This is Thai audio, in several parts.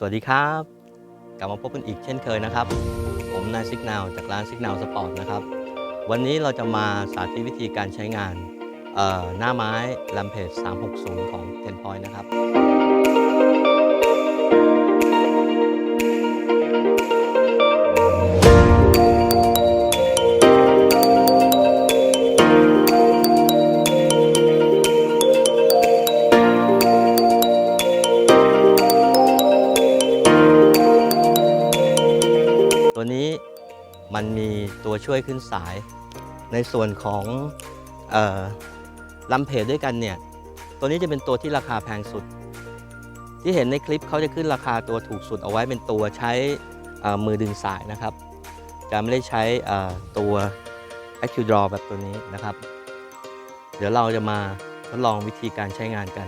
สวัสดีครับ กลับมาพบกันอีกเช่นเคยนะครับ ผมนายซิกนาวจากร้านซิกนาวสปอร์ตนะครับ วันนี้เราจะมาสาธิตวิธีการใช้งานหน้าไม้ลำเพจ360 ของ Ten Point นะครับ มันมีตัวช่วยขึ้นสาย ในส่วนของออลำเพจด้วยกันเนี่ย ตัวนี้จะเป็นตัวที่ราคาแพงสุด ที่เห็นในคลิปเขาจะขึ้นราคาตัวถูกสุดเอาไว้เป็นตัวใช้มือดึงสายนะครับ จะไม่ได้ใช้ตัว a c u Draw แบบตัวนี้นะครับ เดี๋ยวเราจะมาทดลองวิธีการใช้งานกัน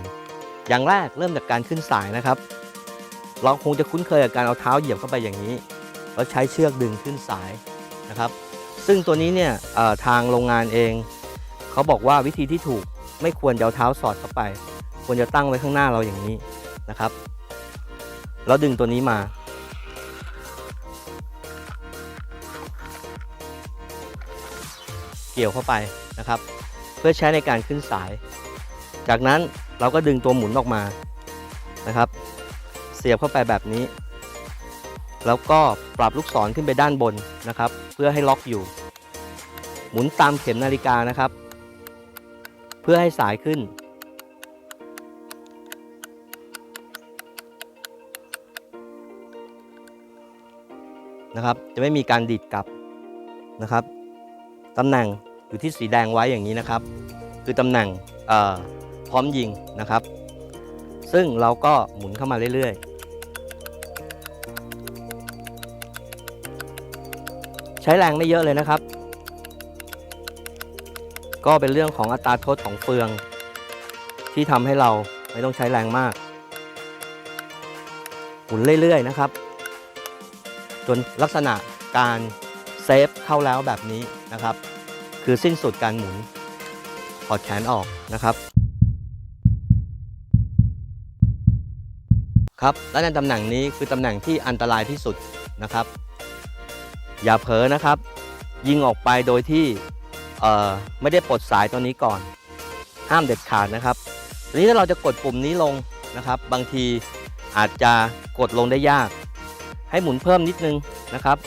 อย่างแรกเริ่มจากการขึ้นสายนะครับ เราคงจะคุ้นเคยกับการเอาเท้าเหยียบเข้าไปอย่างนี้ แล้วใช้เชือกดึงขึ้นสาย นะครับ ซึ่งตัวนี้เนี่ยทางโรงงานเองเขาบอกว่าวิธีที่ถูกไม่ควรเอาเท้าสอดเข้าไป ควรจะตั้งไว้ข้างหน้าเราอย่างนี้นะครับ แล้วดึงตัวนี้มา เกี่ยวเข้าไปนะครับ เพื่อใช้ในการขึ้นสาย จากนั้นเราก็ดึงตัวหมุนออกมานะครับ เสียบเข้าไปแบบนี้ แล้วก็ปรับลูกศรขึ้นไปด้านบนนะครับ พื่อให้ล็อกอยู่ หมุนตามเข็มนาฬิกานะครับ เพื่อให้สายขึ้น นะครับ จะไม่มีการดีดกลับนะครับตำแหน่งอยู่ที่สีแดงไว้อย่างนี้นะครับ คือตำแหน่งพร้อมยิงนะครับ ซึ่งเราก็หมุนเข้ามาเรื่อยๆ ใช้แรงไม่เยอะเลยนะครับ ก็เป็นเรื่องของอัตราโทษของเฟือง ที่ทำให้เราไม่ต้องใช้แรงมาก หมุนเรื่อยๆนะครับ จนลักษณะการเซฟเข้าแล้วแบบนี้นะครับ คือสิ้นสุดการหมุนถอดแขนออกนะครับครับและในตำแหน่งนี้คือตำแหน่งที่อันตรายที่สุดนะครับ อย่าเผลอนะครับ ยิงออกไปโดยที่ไม่ได้ปลดสายตัวนี้ก่อน ห้ามเด็ดขาดนะครับทีนี้ถ้าเราจะกดปุ่มนี้ลงนะครับ บางทีอาจจะกดลงได้ยาก ให้หมุนเพิ่มนิดนึงนะครับ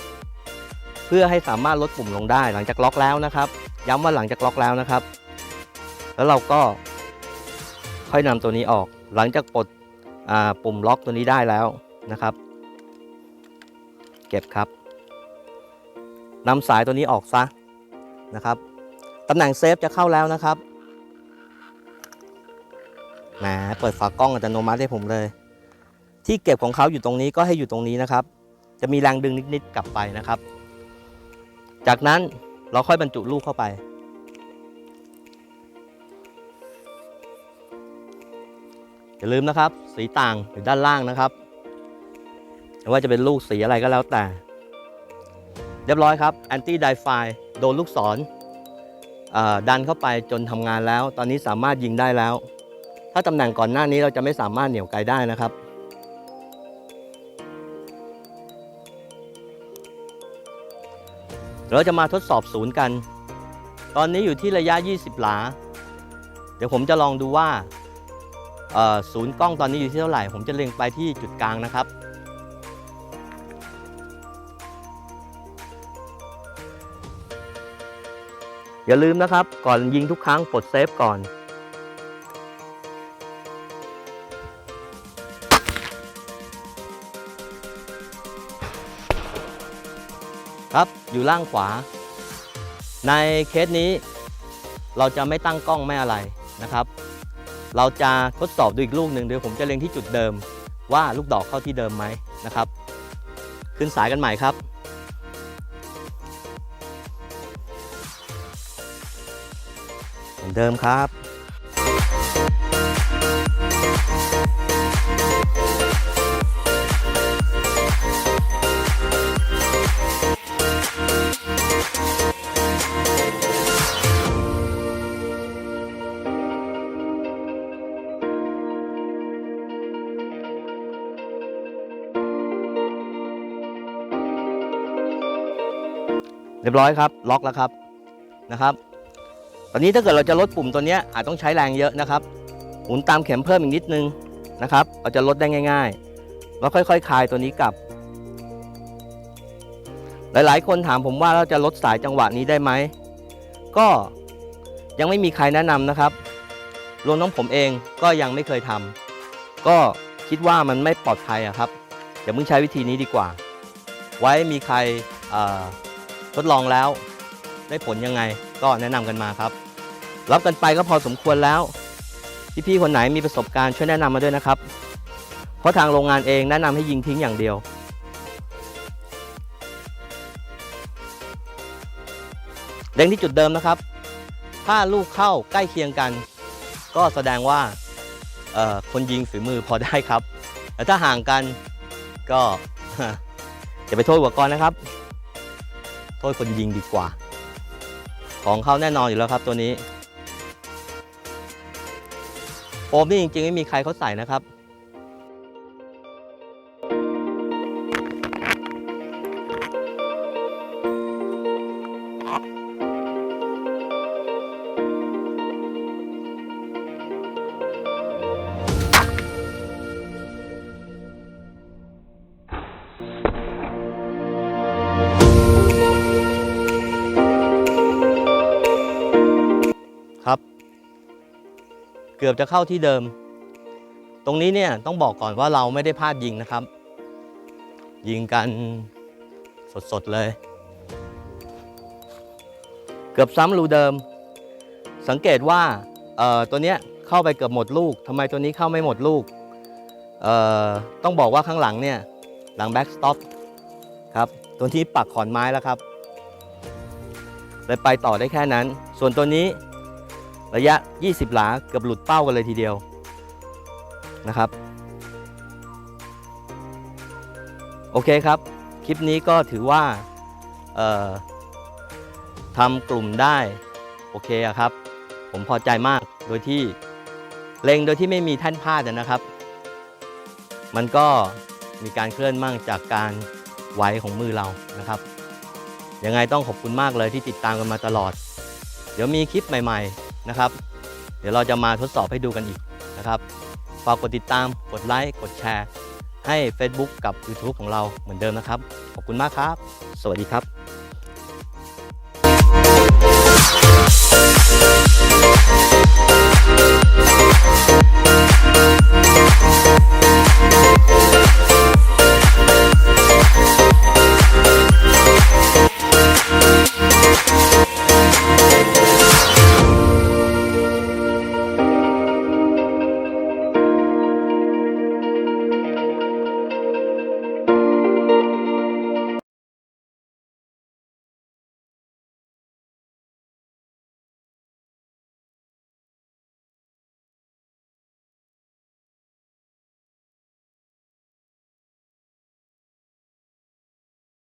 เพื่อให้สามารถลดปุ่มลงได้หลังจากล็อกแล้วนะครับ ย้ำว่าหลังจากล็อกแล้วนะครับ แล้วเราก็ค่อยนำตัวนี้ออก หลังจากปลดปุ่มล็อกตัวนี้ได้แล้วนะครับ เก็บครับ นำสายตัวนี้ออกซะนะครับตำแหน่งเซฟจะเข้าแล้วนะครับแหมเปิดฝากล้องอัตโนมัติให้ผมเลย ที่เก็บของเขาอยู่ตรงนี้ก็ให้อยู่ตรงนี้นะครับ จะมีแรงดึงนิดๆกลับไปนะครับ จากนั้นเราค่อยบรรจุลูกเข้าไปอย่าลืมนะครับ สีต่างอยู่ด้านล่างนะครับไม่ว่าจะเป็นลูกสีอะไรก็แล้วแต่ เรียบร้อยครับแอนตี้ไดไฟโดนลูกศรดันเข้าไปจนทำงานแล้ว ตอนนี้สามารถยิงได้แล้ว ถ้าตำแหน่งก่อนหน้านี้เราจะไม่สามารถเหนี่ยวไกลได้นะครับเราจะมาทดสอบศูนย์กัน ตอนนี้อยู่ที่ระยะ 20 หลา เดี๋ยวผมจะลองดูว่าศูนย์กล้องตอนนี้อยู่ที่เท่าไหร่ ผมจะเล็งไปที่จุดกลางนะครับ อย่าลืมนะครับ ก่อนยิงทุกครั้งปลดเซฟก่อน ครับอยู่ล่างขวา ในเคสนี้ เราจะไม่ตั้งกล้องไม่อะไรนะครับ เราจะทดสอบดูอีกลูกหนึ่งเดี๋ยวผมจะเล็งที่จุดเดิมว่าลูกดอกเข้าที่เดิมไหมนะครับ ขึ้นสายกันใหม่ครับือนเดิมครับเรียบร้อยครับ ล็อกแล้วครับนะครับ ตอนนี้ถ้าเกิดเราจะลดปุ่มตัวนี้อาจต้องใช้แรงเยอะนะครับ หมุนตามเข็มเพิ่มอีกนิดนึงนะครับเราจะลดได้ง่ายๆแล้วค่อยๆคลายตัวนี้กลับ หลายๆ คนถามผมว่าเราจะลดสายจังหวะนี้ได้ไหม ก็ยังไม่มีใครแนะนำนะครับ รวมทั้งผมเองก็ยังไม่เคยทำก็คิดว่ามันไม่ปลอดภัยอะครับอย่าเพิ่งใช้วิธีนี้ดีกว่า ไว้มีใครทดลองแล้ว ได้ผลยังไงก็แนะนำกันมาครับ รับกันไปก็พอสมควรแล้ว พี่ๆคนไหนมีประสบการณ์ช่วยแนะนำมาด้วยนะครับ เพราะทางโรงงานเองแนะนำให้ยิงทิ้งอย่างเดียวเล็งที่จุดเดิมนะครับ ถ้าลูกเข้าใกล้เคียงกัน ก็แสดงว่าคนยิงฝีมือพอได้ครับ แต่ถ้าห่างกันก็อย่าไปโทษอุปกรณ์นะครับ โทษคนยิงดีกว่า ของเขาแน่นอนอยู่แล้วครับตัวนี้โอมนี่จริงๆไม่มีใครเขาใส่นะครับ กือบจะเข้าที่เดิม ตรงนี้เนี่ยต้องบอกก่อนว่าเราไม่ได้พลาดยิงนะครับ ยิงกันสดๆเลย เกือบซ้ำรูเดิม สังเกตว่าเอ่อตัวเนี้ยเข้าไปเกือบหมดลูกทำไมตัวนี้เข้าไม่หมดลูกเอ่อต้องบอกว่าข้างหลังเนี่ยหลังแบ็กสต็อปครับตัวที่ปักขอนไม้แล้วครับเลยไปต่อได้แค่นั้น ส่วนตัวนี้ ระยะ 20 หลาเกือบหลุดเป้ากันเลยทีเดียวนะครับ โอเคครับ คลิปนี้ก็ถือว่าทำกลุ่มได้โอเคครับ ผมพอใจมากโดยที่เล็งโดยที่ไม่มีแท่านพาดนะครับ มันก็มีการเคลื่อนมั่งจากการไหวของมือเรานะครับยังไงต้องขอบคุณมากเลยที่ติดตามกันมาตลอด เดี๋ยวมีคลิปใหม่ ๆ นะครับ เดี๋ยวเราจะมาทดสอบให้ดูกันอีกนะครับฝากกดติดตามกดไลค์กดแชร์ ให้ Facebook กับ YouTube ของเราเหมือนเดิมนะครับ ขอบคุณมากครับ สวัสดีครับ